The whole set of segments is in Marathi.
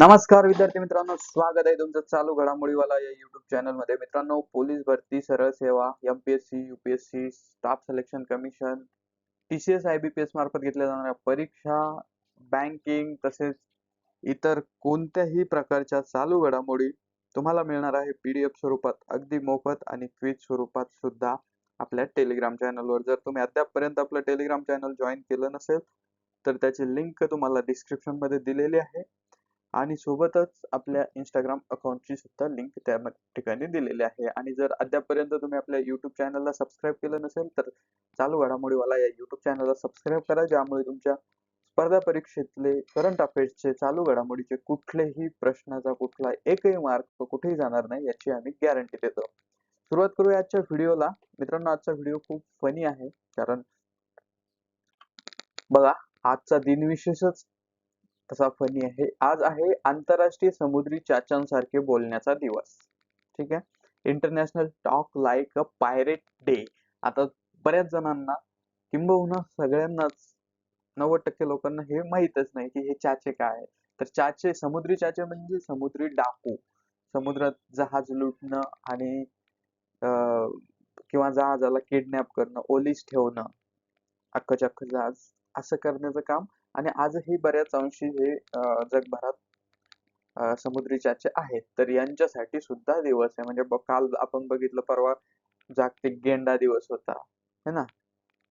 नमस्कार विद्यार्थी मित्रांनो स्वागत आहे तुमचं चालू घडामोडीवाला या युट्यूब चॅनलमध्ये. मित्रांनो पोलीस भरती सरळ सेवा MPSC UPSC staff selection commission TCS IBPS मार्फत घेतल्या जाणाऱ्या परीक्षा बँकिंग तसेच इतर कोणत्याही प्रकारच्या चालू घडामोडी तुम्हाला मिळणार आहे पीडीएफ स्वरूपात अगदी मोफत आणि क्विज स्वरूपात सुद्धा आपल्या टेलिग्राम चॅनलवर जर तुम्ही अद्यापपर्यंत आपलं टेलिग्राम चॅनल जॉईन केलं नसेल तर त्याची लिंक तुम्हाला डिस्क्रिप्शनमध्ये दिलेली आहे. आणि सोबतच आपल्या इंस्टाग्राम अकाउंटची सुद्धा लिंक त्या ठिकाणी दिलेली आहे. आणि जर अद्यापर्यंत तुम्ही आपल्या युट्यूब चॅनलला सबस्क्राईब केलं नसेल तर चालू घडामोडीवाला या युट्यूब चॅनलला सबस्क्राईब करा ज्यामुळे तुमच्या स्पर्धा परीक्षेतले करंट अफेअर्सचे चालू घडामोडीचे कुठलेही प्रश्नाचा कुठला एकही मार्क कुठेही जाणार नाही याची आम्ही गॅरंटी देतो. सुरुवात करूया आजच्या व्हिडिओला मित्रांनो आजचा व्हिडिओ खूप फनी आहे कारण बघा आजचा दिनविशेषच तसा फनी आहे. आज आहे आंतरराष्ट्रीय समुद्री चाच्यांसारखे बोलण्याचा दिवस. ठीक आहे? International talk like a pirate day आता बऱ्याच जणांना किंबहुना सगळ्यांनाच नव्वद टक्के लोकांना हे माहीतच नाही की हे चाचे काय आहे तर चाचे समुद्री चाचे म्हणजे समुद्री डाकू. समुद्रात जहाज लुटणं आणि किंवा जहाजाला किडनॅप करणं ओलीस ठेवणं. अख्खच्या अख्खं जहाज. असं करण्याचं काम आणि आजही बऱ्याच अंशी हे जगभरात समुद्री चाचे आहेत. तर यांच्यासाठी सुद्धा दिवस आहे. म्हणजे काल आपण बघितलं परवा जागतिक गेंडा दिवस होता. है ना?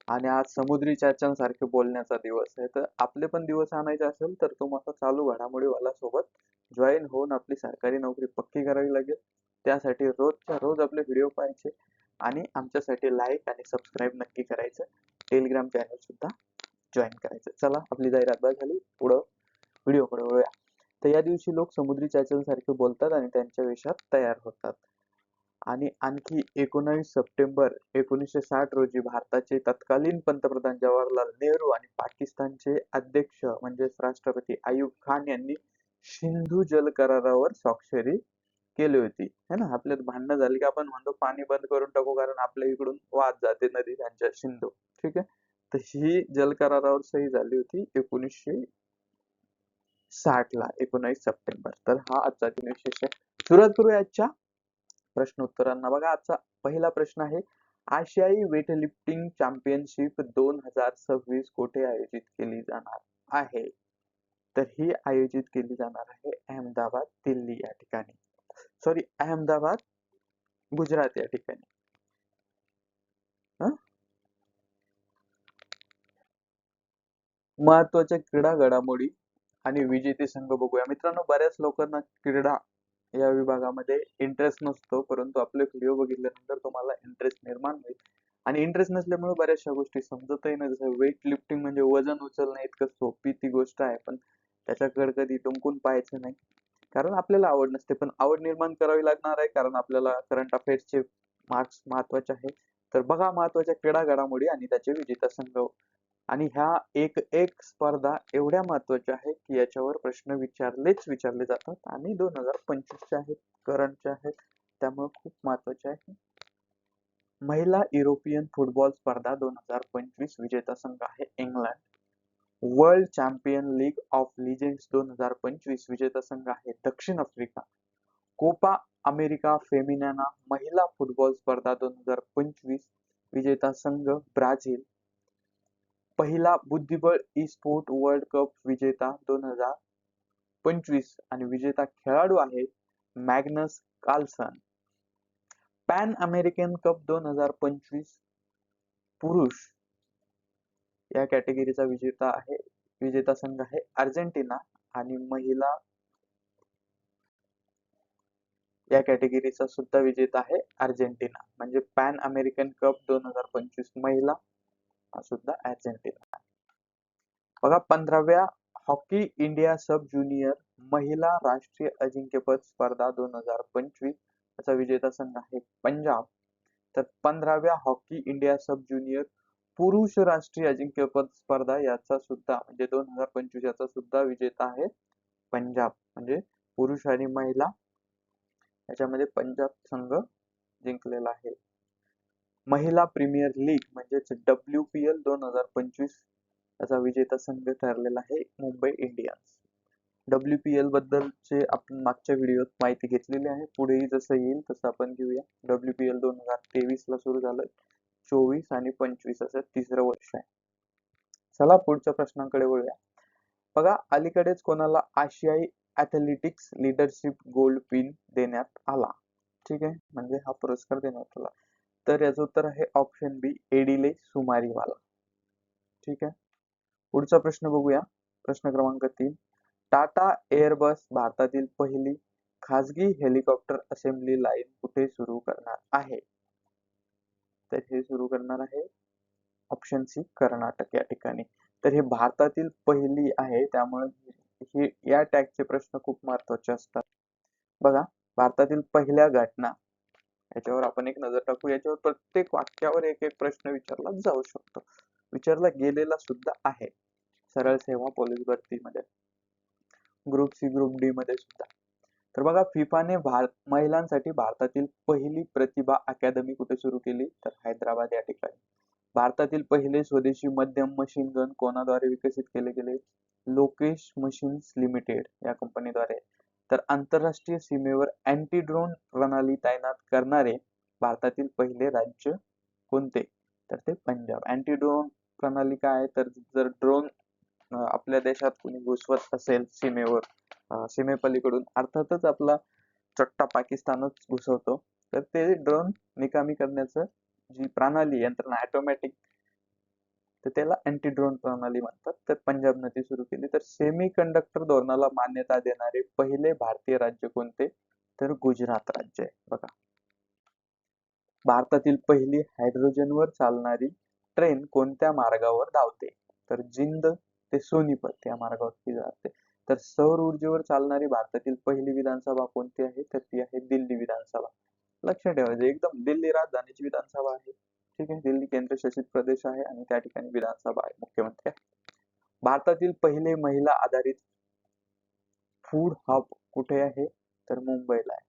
आणि आज समुद्री चाच्यांसारखे बोलण्याचा दिवस आहे. तर आपले पण दिवस आणायचे असेल तर तुम्हाला चालू घडामोडीवाला सोबत जॉईन होऊन आपली सरकारी नोकरी पक्की करावी लागेल. त्यासाठी रोजच्या रोज आपले व्हिडिओ पाहायचे आणि आमच्यासाठी लाईक आणि सबस्क्राईब नक्की करायचं. टेलिग्राम चॅनल सुद्धा जॉईन करायचं. चला आपली जाहिरात झाली. पुढं व्हिडिओकडे वळूया. तर या दिवशी लोक समुद्री चाच्यांसारखे बोलतात आणि त्यांच्या वेशात तयार होतात. आणि आणखी एकोणावीस सप्टेंबर एकोणीसशे साठ रोजी भारताचे तत्कालीन पंतप्रधान जवाहरलाल नेहरू आणि पाकिस्तानचे अध्यक्ष म्हणजेच राष्ट्रपती आयुब खान यांनी सिंधू जल करारावर स्वाक्षरी केली होती. है ना? आपल्यात भांडणं झाली की आपण म्हणतो पाणी बंद करून टाकू कारण आपल्या इकडून वाद जाते नदी त्यांच्या सिंधू. ठीक आहे? तर ही जल करारावर सही झाली होती एकोणीसशे साठ ला एकोणावीस सप्टेंबर. तर हा आजचा दिन सुरुवात करूया आजच्या प्रश्न उत्तरांना बघा आजचा पहिला प्रश्न आहे. आशियाई वेटलिफ्टिंग चॅम्पियनशिप दोन हजार सव्वीस कोठे आयोजित केली जाणार आहे? तर ही आयोजित केली जाणार आहे अहमदाबाद दिल्ली या ठिकाणी. सॉरी अहमदाबाद गुजरात या ठिकाणी. महत्त्वाच्या क्रीडा घडामोडी आणि विजेते संघ बघूया. मित्रांनो बऱ्याच लोकांना क्रीडा या विभागामध्ये इंटरेस्ट नसतो परंतु आपले व्हिडिओ बघितल्यानंतर तुम्हाला इंटरेस्ट निर्माण होईल. आणि इंटरेस्ट नसल्यामुळे बऱ्याचशा गोष्टी समजतही नाही जसं वेट लिफ्टिंग म्हणजे वजन उचलणं इतकं सोपी ती गोष्ट आहे पण त्याच्याकडे कधी टुमकून पाहायचं नाही. कारण आपल्याला आवड नसते पण आवड निर्माण करावी लागणार आहे कारण आपल्याला करंट अफेअर्सचे मार्क्स महत्त्वाचे आहे. तर बघा महत्त्वाच्या क्रीडा घडामोडी आणि त्याचे विजेता संघ आणि ह्या एक एक स्पर्धा एवढ्या महत्त्वाच्या आहेत की याच्यावर प्रश्न विचारलेच विचारले जातात आणि दोन हजार पंचवीसच्या आहेत करंटचे आहेत त्यामुळे खूप महत्त्वाचे आहे. महिला युरोपियन फुटबॉल स्पर्धा दोन हजार पंचवीस विजेता संघ आहे England. World champion league of legends दोन हजार पंचवीस विजेता संघ आहे दक्षिण आफ्रिका. कोपा अमेरिका फेमिनाना महिला फुटबॉल स्पर्धा दोन हजार पंचवीस विजेता संघ ब्राझील. पहिला बुद्धिबळ ई स्पोर्ट वर्ल्ड कप विजेता दोन हजार पंचवीस आणि विजेता खेळाडू आहे Magnus Carlsen. Pan American cup दोन हजार पंचवीस पुरुष या कॅटेगरीचा विजेता आहे विजेता संघ आहे अर्जेंटिना आणि महिला या कॅटेगरीचा सुद्धा विजेता आहे अर्जेंटिना. म्हणजे पॅन अमेरिकन कप दोन हजार पंचवीस महिला सुद्धा अर्जेंटिना बघा पंधराव्या हॉकी इंडिया सब ज्युनियर महिला राष्ट्रीय अजिंक्यपद स्पर्धा दोन हजार पंचवीस याचा विजेता संघ आहे पंजाब. तर पंधराव्या हॉकी इंडिया सब ज्युनियर पुरुष राष्ट्रीय अजिंक्यपद स्पर्धा याचा सुद्धा म्हणजे दोन हजार पंचवीस याचा सुद्धा विजेता आहे पंजाब. म्हणजे पुरुष आणि महिला याच्यामध्ये पंजाब संघ जिंकलेला आहे. महिला प्रीमियर लीग म्हणजेच डब्ल्यू पी एल दोन हजार पंचवीस याचा विजेता संघ ठरलेला आहे Mumbai Indians. W P L बद्दलचे आपण मागच्या व्हिडिओत माहिती घेतलेली आहे. पुढेही जसं येईल तसं आपण घेऊया. डब्ल्यू पी एल दोन हजार तेवीसला सुरू झालं. चोवीस आणि पंचवीस असं तिसरं वर्ष आहे. चला पुढच्या प्रश्नांकडे वळूया. बघा अलीकडेच कोणाला आशियाई ॲथलेटिक्स लिडरशिप गोल्ड पिन देण्यात आला? ठीक आहे? म्हणजे हा पुरस्कार देण्यात आला. तर याचं उत्तर आहे ऑप्शन बी एडिले सुमारीवाला. ठीक आहे? पुढचा प्रश्न बघूया. प्रश्न क्रमांक तीन. टाटा एअरबस भारतातील पहिली खासगी हेलिकॉप्टर असेंब्ली लाईन कुठे सुरू करणार आहे? तर हे सुरू करणार आहे ऑप्शन सी कर्नाटक या ठिकाणी. तर हे भारतातील पहिली आहे त्यामुळे हे या टॅगचे प्रश्न खूप महत्त्वाचे असतात. बघा भारतातील पहिल्या घटना याच्यावर आपण एक नजर टाकू याच्यावर प्रत्येक वाक्यावर एक एक प्रश्न विचारला जाऊ शकतो. विचारला गेलेला सुद्धा आहे. सरळ सेवा पोलीस भरतीमध्ये. ग्रुप सी ग्रुप डी मध्ये सुद्धा. तर बघा फिफाने भारत महिलांसाठी भारतातील पहिली प्रतिभा अकॅदमी कुठे सुरू केली? तर हैदराबाद या ठिकाणी. भारतातील पहिले स्वदेशी मध्यम मशीन गन कोणाद्वारे विकसित केले गेले? लोकेश मशीन्स लिमिटेड या कंपनीद्वारे तर आंतरराष्ट्रीय सीमेवर अँटी ड्रोन प्रणाली तैनात करणारे भारतातील पहिले राज्य कोणते? तर ते पंजाब. अँटी ड्रोन प्रणाली काय आहे? तर जर ड्रोन आपल्या देशात कोणी घुसवत असेल सीमेवर सीमेपलीकडून अर्थातच आपला चट्टा पाकिस्तानच घुसवतो. तर ते ड्रोन निकामी करण्याचं जी प्रणाली यंत्रणा ऑटोमॅटिक तर त्याला अँटी ड्रोन प्रणाली म्हणतात. तर पंजाबनं ती सुरू केली. तर सेमी कंडक्टर धोरणाला मान्यता देणारे पहिले भारतीय राज्य कोणते? तर गुजरात राज्य आहे. बघा. भारतातील पहिली हायड्रोजनवर चालणारी ट्रेन कोणत्या मार्गावर धावते? तर जिंद ते सोनीपत या मार्गावरती जाते तर सौर ऊर्जेवर चालणारी भारतातील पहिली विधानसभा कोणती आहे? तर ती आहे दिल्ली विधानसभा. लक्षात ठेवायचं एकदम दिल्ली राजधानीची विधानसभा आहे. ठीक आहे. दिल्ली केंद्रशासित प्रदेश आहे आणि त्या ठिकाणी विधानसभा आहे मुख्यमंत्री. भारतातील पहिले महिला आधारित फूड हब कुठे आहे? तर मुंबईला आहे.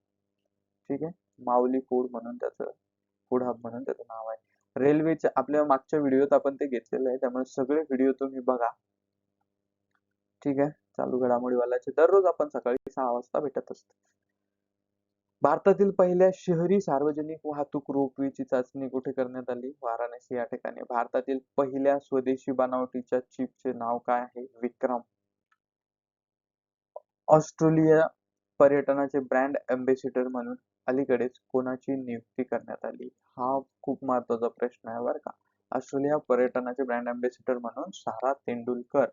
ठीक आहे. माऊली फूड म्हणून त्याचं फूड हब म्हणून त्याचं नाव आहे. रेल्वेच्या आपल्या मागच्या व्हिडिओत आपण ते घेतलेलं आहे. त्यामुळे सगळे व्हिडिओ तुम्ही बघा. ठीक आहे. चालू घडामोडीवाल्याचे दररोज आपण सकाळी सहा वाजता भेटत असतो. भारतातील पहिल्या शहरी सार्वजनिक वाहतूक रोपवेची चाचणी कुठे करण्यात आली? वाराणसी. या ठिकाणी भारतातील पहिल्या स्वदेशी बनावटीच्या चिपचे नाव काय आहे? विक्रम. ऑस्ट्रेलिया पर्यटनाचे ब्रँड अँबेसिडर म्हणून अलीकडेच कोणाची नियुक्ती करण्यात आली? हा खूप महत्त्वाचा प्रश्न आहे बरं का. ऑस्ट्रेलिया पर्यटनाचे ब्रँड अँबेसिडर म्हणून सारा तेंडुलकर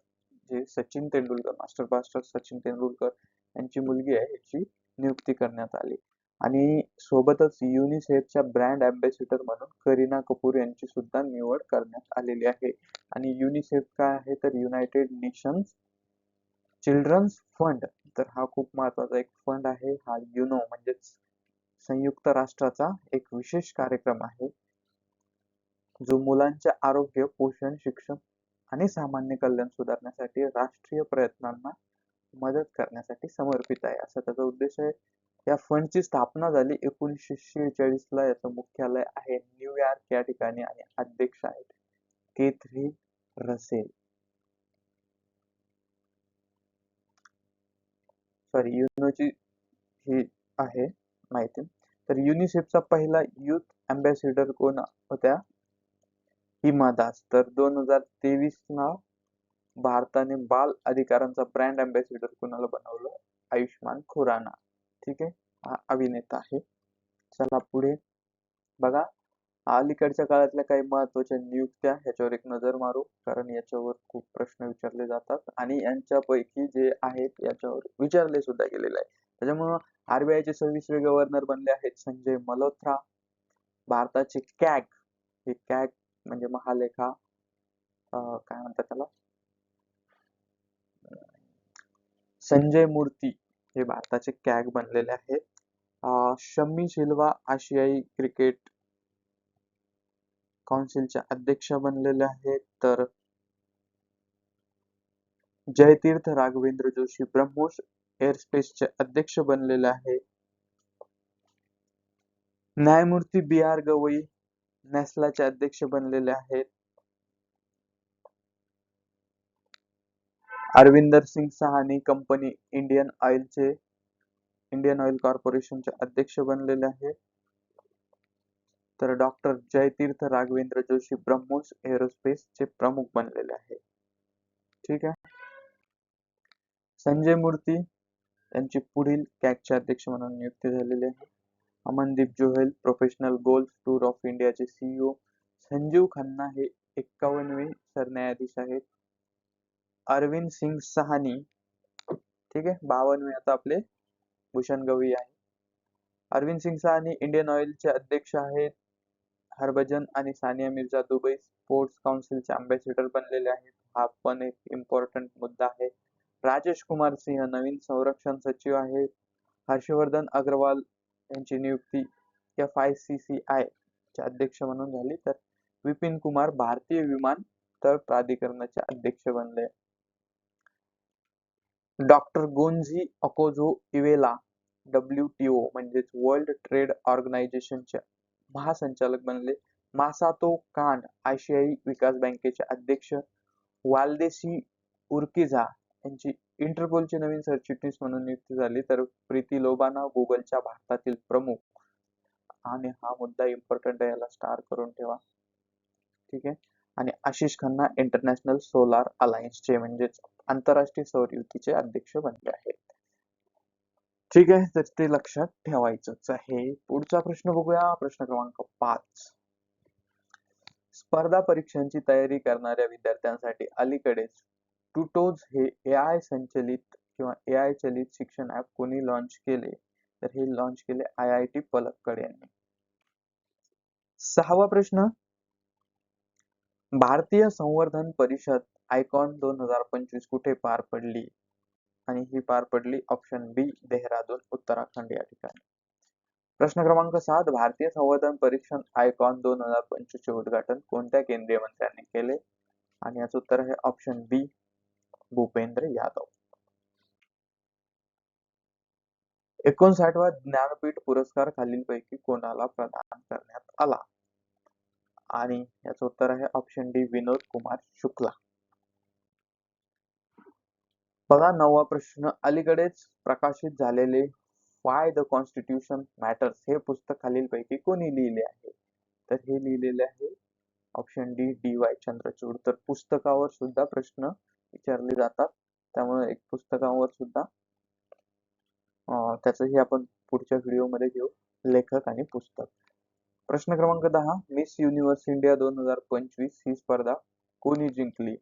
जे सचिन तेंडुलकर मास्टर ब्लास्टर सचिन तेंडुलकर यांची मुलगी आहे याची नियुक्ती करण्यात आली. आणि सोबतच युनिसेफच्या ब्रँड अँबॅसिडर म्हणून करीना कपूर यांची सुद्धा निवड करण्यात आलेली आहे. आणि युनिसेफ काय आहे तर युनायटेड नेशन्स चिल्ड्रन्स फंड तर हा खूप महत्त्वाचा एक फंड आहे. हा युनो म्हणजेच संयुक्त राष्ट्राचा एक विशेष कार्यक्रम आहे. जो मुलांचे आरोग्य पोषण शिक्षण आणि सामान्य कल्याण सुधारण्यासाठी राष्ट्रीय प्रयत्नांना मदत करण्यासाठी समर्पित आहे. असा त्याचा उद्देश आहे. या फंडची स्थापना झाली एकोणीसशे शेहेचाळीसला याचं मुख्यालय आहे न्यूयॉर्क या ठिकाणी आणि अध्यक्ष आहेत केथरी रसेल सॉरी युनोची ही आहे माहिती. तर युनिसेफचा पहिला युथ अँबॅसिडर कोण होत्या? हिमा दास. तर दोन हजार तेवीस ला भारताने बाल अधिकारांचा ब्रँड अँबॅसिडर कोणाला बनवलं? आयुष्मान खुराना. ठीक आहे. हा अभिनेता आहे. चला पुढे. बघा अलीकडच्या काळातल्या काही महत्त्वाच्या नियुक्त्या ह्याच्यावर एक नजर मारू कारण याच्यावर खूप प्रश्न विचारले जातात आणि यांच्यापैकी जे आहेत याच्यावर विचारले सुद्धा गेलेले आहे त्याच्यामुळं आरबीआयचे सव्वीसवे गव्हर्नर बनले आहेत संजय मल्होत्रा. भारताचे कॅग हे कॅग म्हणजे महालेखा काय म्हणतात त्याला? संजय मूर्ती. हे भारताचे कॅग बनलेले आहेत शम्मी शिल्वा आशियाई क्रिकेट काउन्सिलचे अध्यक्ष बनलेले आहेत तर जयतीर्थ राघवेंद्र जोशी ब्रह्मोस एअरस्पेसचे अध्यक्ष बनलेले आहे. न्यायमूर्ती बी आर गवई नेस्लाचे अध्यक्ष बनलेले आहेत. अरविंदर सिंग सहानी कंपनी इंडियन ऑइलचे इंडियन ऑइल कॉर्पोरेशनचे अध्यक्ष बनलेले आहे. तर डॉक्टर जयतीर्थ राघवेंद्र जोशी ब्रह्मोस एरोस्पेस चे प्रमुख बनलेले आहे. ठीक आहे? संजय मूर्ती त्यांची पुढील कॅगचे अध्यक्ष म्हणून नियुक्ती झालेली आहे. Amandeep Johal professional golf tour of इंडियाचे सीईओ संजीव खन्ना हे एक्कावनवे सरन्यायाधीश आहेत. अरविंद सिंग सहानी. ठीक आहे? बावनवे आता आपले भूषण गवई आहे. अरविंद सिंग सहानी इंडियन ऑइलचे अध्यक्ष आहेत. हरभजन आणि सानिया मिर्झा दुबई स्पोर्ट्स काउन्सिलचे अँबॅसिडर बनलेले आहेत. हा पण एक इम्पॉर्टंट मुद्दा आहे. राजेश कुमार सिंह नवीन संरक्षण सचिव आहेत हर्षवर्धन अग्रवाल यांची नियुक्ती F I C C I चे अध्यक्ष म्हणून झाली. तर विपिन कुमार भारतीय विमानतळ प्राधिकरणाचे अध्यक्ष बनले. Doctor गोंझी Okonjo Iweala W T O म्हणजेच वर्ल्ड ट्रेड ऑर्गनायझेशनचे महासंचालक बनले. मासातो कान आशियाई विकास बँकेचे अध्यक्ष. वालदेसी उर्किझा यांची इंटरपोलचे नवीन सरचिटणीस म्हणून नियुक्ती झाली तर प्रीती लोबाना गुगलच्या भारतातील प्रमुख. आणि हा मुद्दा इम्पॉर्टंट आहे याला स्टार करून ठेवा. ठीक आहे? आणि आशिष खन्ना इंटरनॅशनल सोलार अलायन्सचे म्हणजेच आंतरराष्ट्रीय सौर युतीचे अध्यक्ष बनले आहेत. ठीक आहे तर ते लक्षात ठेवायचंच आहे. पुढचा प्रश्न बघूया. प्रश्न क्रमांक पाच. स्पर्धा परीक्षांची तयारी करणाऱ्या विद्यार्थ्यांसाठी अलीकडेच टुटोज हे ए आय संचलित किंवा ए आय चलित शिक्षण ऍप कोणी लॉन्च केले? तर हे लॉन्च केले आय आय टी पलक्कड यांनी. सहावा प्रश्न. भारतीय संवर्धन परिषद आयकॉन दोन हजार पंचवीस कुठे पार पडली? आणि ही पार पडली ऑप्शन बी देहरादून उत्तराखंड या ठिकाणी. प्रश्न क्रमांक सात भारतीय संवर्धन परीक्षण आयकॉन दोन हजार पंचवीस चे उद्घाटन कोणत्या केंद्रीय मंत्र्यांनी केले? आणि याचं उत्तर आहे ऑप्शन बी भूपेंद्र यादव. एकोणसाठवा ज्ञानपीठ पुरस्कार खालीलपैकी कोणाला प्रदान करण्यात आला? आणि याचं उत्तर आहे ऑप्शन डी विनोद कुमार शुक्ला. बघा नववा प्रश्न. अलीकडेच प्रकाशित झालेले वाय द कॉन्स्टिट्यूशन मॅटर्स हे पुस्तक खालीलपैकी कोणी लिहिले आहे? तर हे लिहिलेले आहे option D D Y Chandrachud. तर पुस्तकावर सुद्धा प्रश्न विचारले जातात. त्यामुळे एक पुस्तकावर सुद्धा त्याचंही आपण पुढच्या व्हिडिओमध्ये घेऊ. लेखक आणि पुस्तक. प्रश्न क्रमांक दहा मिस युनिव्हर्स इंडिया दोन हजार पंचवीस ही स्पर्धा कोणी जिंकली?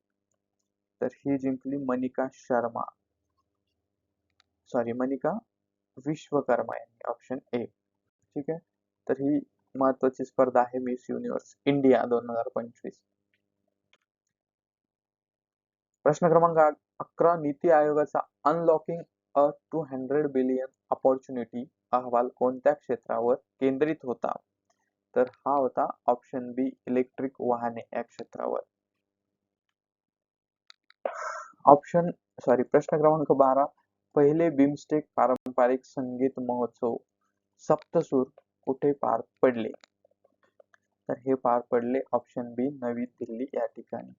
तर ही जिंकली मनिका शर्मा. सॉरी मनिका विश्वकर्मा यांनी ऑप्शन ए ठीक आहे? तर ही महत्वाची स्पर्धा आहे मिस युनिव्हर्स इंडिया दोन हजार पंचवीस. प्रश्न क्रमांक अकरा नीती आयोगाचा unlocking a two hundred billion opportunity अहवाल कोणत्या क्षेत्रावर केंद्रित होता? तर हा होता ऑप्शन बी इलेक्ट्रिक वाहने या क्षेत्रावर. ऑप्शन सॉरी प्रश्न क्रमांक बारा, पहिले बिमस्टेक पारंपरिक संगीत महोत्सव, सप्तसूर कुठे पार पडले? तर हे पार पडले ऑप्शन बी नवी दिल्ली या ठिकाणी.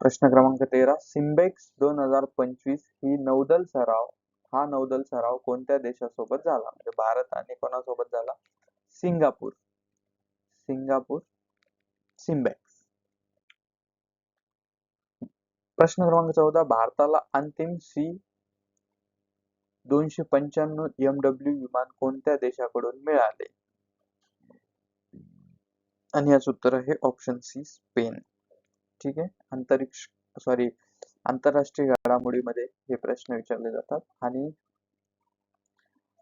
प्रश्न क्रमांक तेरा सिम्बेक्स दोन हज़ार पंचवीस ही नौदल सराव हा नौदल सराव कोणत्या देशासोबत झाला? म्हणजे भारत आणि कोणासोबत झाला? सिंगापूर. सिंगापूर सिम्बॅक्स प्रश्न क्रमांक चौदा भारताला अंतिम सी दोनशे पंच्याण्णव एम डब्ल्यू विमान कोणत्या देशाकडून मिळाले? आणि याच उत्तर आहे ऑप्शन सी स्पेन. ठीक आहे? अंतरिक्ष सॉरी आंतरराष्ट्रीय घडामोडीमध्ये हे प्रश्न विचारले जातात. आणि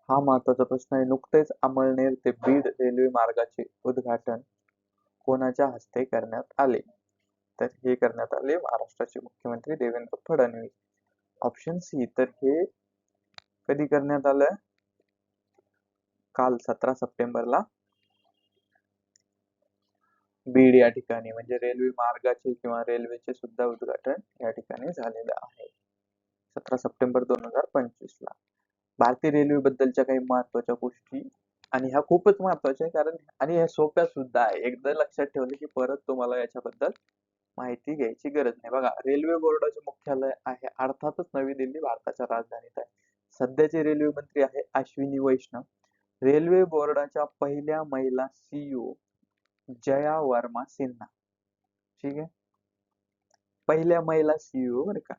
हा महत्त्वाचा प्रश्न आहे. नुकतेच अमळनेर ते बीड रेल्वे मार्गाचे उद्घाटन कोणाच्या हस्ते करण्यात आले? तर हे करण्यात आले महाराष्ट्राचे मुख्यमंत्री देवेंद्र फडणवीस. ऑप्शन सी तर हे कधी करण्यात आलं? काल सतरा सप्टेंबरला बीड या ठिकाणी म्हणजे रेल्वे मार्गाचे किंवा रेल्वेचे सुद्धा उद्घाटन या ठिकाणी झालेलं आहे. सतरा सप्टेंबर दोन हजार पंचवीस ला भारतीय रेल्वे बद्दलच्या काही महत्त्वाच्या गोष्टी आणि ह्या खूपच महत्त्वाच्या आहे कारण आणि ह्या सोप्या सुद्धा आहे. एकदा लक्षात ठेवलं की परत तुम्हाला याच्याबद्दल माहिती घ्यायची गरज नाही. बघा रेल्वे बोर्डाचे मुख्यालय आहे अर्थातच नवी दिल्ली भारताच्या राजधानीत आहे. सध्याचे रेल्वे मंत्री आहे अश्विनी वैष्णव. रेल्वे बोर्डाच्या पहिल्या महिला सीईओ जया वर्मा सिन्हा. ठीक आहे? पहिल्या महिला सीईओ बरं का.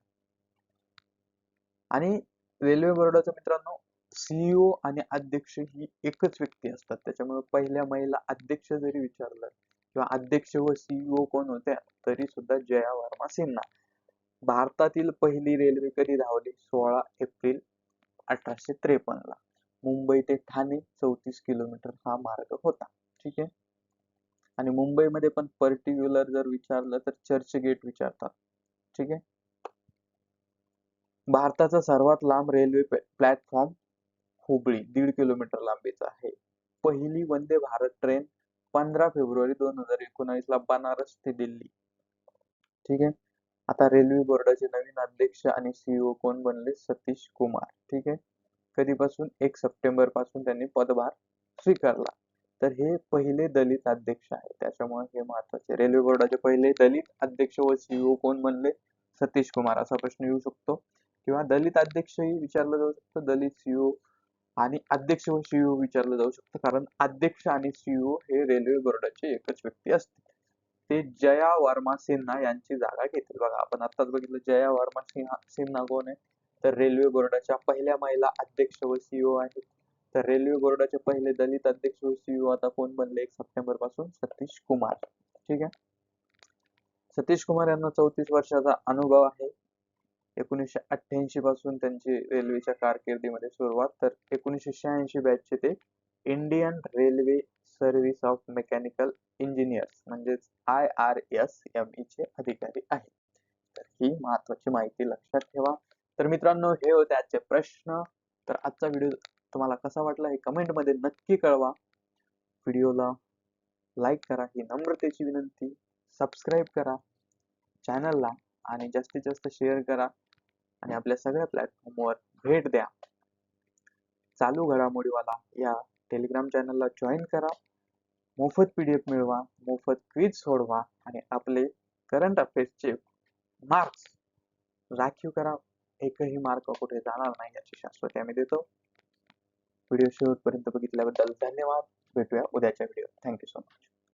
आणि रेल्वे बोर्डाच्या मित्रांनो सीईओ आणि अध्यक्ष ही एकच व्यक्ती असतात. त्याच्यामुळे पहिल्या महिला अध्यक्ष जरी विचारलं किंवा अध्यक्ष व सीईओ कोण होत्या तरी सुद्धा जया वर्मा सिन्हा. भारतातील पहिली रेल्वे कधी धावली? सोळा एप्रिल अठराशे त्रेपन्न ला मुंबई ते ठाणे चौतीस किलोमीटर हा मार्ग होता. ठीक आहे? आणि मुंबईमध्ये पण पर्टिक्युलर जर विचारलं तर चर्चगेट विचारतात. ठीक आहे? भारताचा सर्वात लांब रेल्वे प्लॅटफॉर्म हुबळी दीड किलोमीटर लांबीचा आहे. पहिली वंदे भारत ट्रेन पंधरा फेब्रुवारी दोन हजार एकोणावीस ला बनारस ते दिल्ली. ठीक आहे? आता रेल्वे बोर्डाचे नवीन अध्यक्ष आणि सीईओ कोण बनले? सतीश कुमार. ठीक आहे? कधीपासून? एक सप्टेंबरपासून त्यांनी पदभार स्वीकारला. तर हे पहिले दलित अध्यक्ष आहे त्याच्यामुळे हे महत्त्वाचे रेल्वे बोर्डाचे पहिले दलित अध्यक्ष व सीईओ कोण बनले? सतीश कुमार असा प्रश्न येऊ शकतो. किंवा दलित अध्यक्षही विचारलं जाऊ शकतं दलित सीईओ आणि अध्यक्ष व सीईओ विचारलं जाऊ शकतं. कारण अध्यक्ष आणि सीईओ हे रेल्वे बोर्डाचे एकच व्यक्ती असते ते जया वर्मा सिन्हा यांची जागा घेतील. बघा आपण आताच बघितलं जया वर्मा सिन्हा सिन्हा कोण आहे? तर रेल्वे बोर्डाच्या पहिल्या महिला अध्यक्ष व सीईओ आहेत. तर रेल्वे बोर्डाचे पहिले दलित अध्यक्ष सीईओ आता कोण बनले? एक सप्टेंबरपासून सतीश कुमार. ठीक आहे? सतीश कुमार यांना चौतीस वर्षाचा अनुभव आहे. एकोणीसशे अठ्ठ्याऐंशी पासून त्यांची रेल्वेच्या कारकिर्दीमध्ये सुरुवात. तर एकोणीसशे शहाऐंशी बॅचचे ते Indian railway service of mechanical engineers म्हणजेच I R S M E चे अधिकारी आहेत. तर ही महत्वाची माहिती लक्षात ठेवा. तर मित्रांनो हे होते आजचे प्रश्न. तर आजचा व्हिडिओ तुम्हाला कसा वाटला हे कमेंटमध्ये नक्की कळवा. व्हिडिओला लाईक करा ही नम्रतेची विनंती. सबस्क्राईब करा चॅनलला आणि जास्तीत जास्त शेअर करा आणि आपल्या सगळ्या प्लॅटफॉर्मवर भेट द्या. चालू घडामोडीवाला या टेलिग्राम चॅनलला जॉईन करा. मोफत पीडीएफ मिळवा मोफत क्विज सोडवा आणि आपले करंट अफेअर्सचे मार्क्स राखीव करा. एकही मार्क कुठे जाणार नाही याची शाश्वती आम्ही देतो. व्हिडिओ शेवटपर्यंत बघितल्याबद्दल धन्यवाद. भेटूया उद्याच्या व्हिडिओ थँक्यू सो मच.